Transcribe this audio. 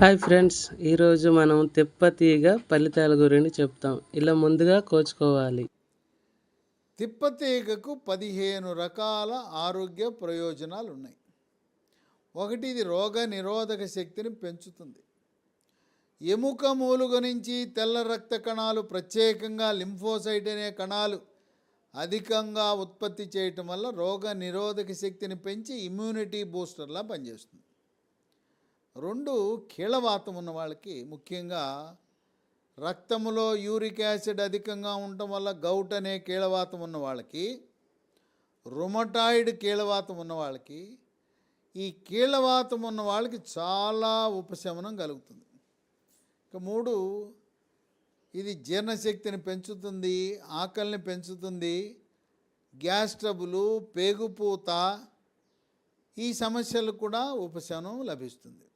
Hi friends ఈరోజు మనం తిప్పతీగ ఫలితాల గురించి చెప్తాం. ఇలా ముందుగా కోచుకోవాలి. తిప్పతీగకు పదిహేను రకాల ఆరోగ్య ప్రయోజనాలు ఉన్నాయి ఒకటి ఇది రోగ నిరోధక శక్తిని పెంచుతుంది. ఎముక మూలుగ నుంచి తెల్ల రక్త కణాలు ప్రత్యేకంగా లింఫోసైట్ అనే కణాలు అధికంగా ఉత్పత్తి చేయటం వల్ల రోగ నిరోధక శక్తిని పెంచి ఇమ్యూనిటీ బూస్టర్లా పనిచేస్తుంది. రెండు కీళ్ళవాతం ఉన్న వాళ్ళకి ముఖ్యంగా రక్తములో యూరిక్ యాసిడ్ అధికంగా ఉండటం వల్ల గౌట్ అనే కీళ్ళవాతం ఉన్న వాళ్ళకి రుమటాయిడ్ కీళ్ళవాతం ఉన్న వాళ్ళకి ఈ కీళ్ళవాతం ఉన్న వాళ్ళకి చాలా ఉపశమనం కలుగుతుంది. ఇక మూడు ఇది జీర్ణశక్తిని పెంచుతుంది ఆకలిని పెంచుతుంది గ్యాస్ ట్రబులు పేగుపూత ఈ సమస్యలు కూడా ఉపశమనం లభిస్తుంది.